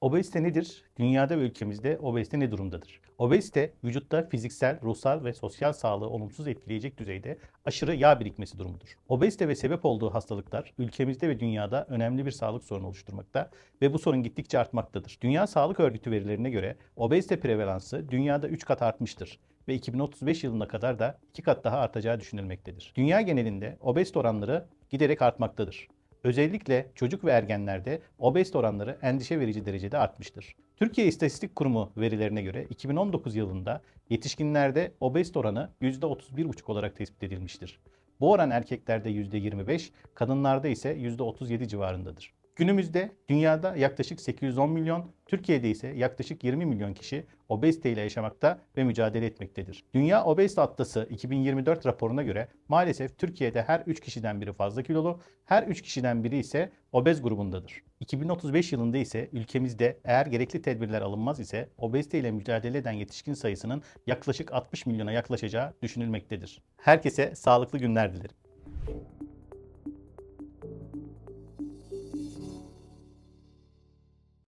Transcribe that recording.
Obezite nedir? Dünyada ve ülkemizde obezite ne durumdadır? Obezite vücutta fiziksel, ruhsal ve sosyal sağlığı olumsuz etkileyecek düzeyde aşırı yağ birikmesi durumudur. Obezite ve sebep olduğu hastalıklar ülkemizde ve dünyada önemli bir sağlık sorunu oluşturmakta ve bu sorun gittikçe artmaktadır. Dünya Sağlık Örgütü verilerine göre obezite prevalansı dünyada 3 kat artmıştır ve 2035 yılına kadar da 2 kat daha artacağı düşünülmektedir. Dünya genelinde obezite oranları giderek artmaktadır. Özellikle çocuk ve ergenlerde obezite oranları endişe verici derecede artmıştır. Türkiye İstatistik Kurumu verilerine göre 2019 yılında yetişkinlerde obezite oranı %31,5 olarak tespit edilmiştir. Bu oran erkeklerde %25, kadınlarda ise %37 civarındadır. Günümüzde dünyada yaklaşık 810 milyon, Türkiye'de ise yaklaşık 20 milyon kişi obezite ile yaşamakta ve mücadele etmektedir. Dünya Obezite Atlası 2024 raporuna göre maalesef Türkiye'de her 3 kişiden biri fazla kilolu, her 3 kişiden biri ise obez grubundadır. 2035 yılında ise ülkemizde eğer gerekli tedbirler alınmaz ise obezite ile mücadele eden yetişkin sayısının yaklaşık 60 milyona yaklaşacağı düşünülmektedir. Herkese sağlıklı günler dilerim.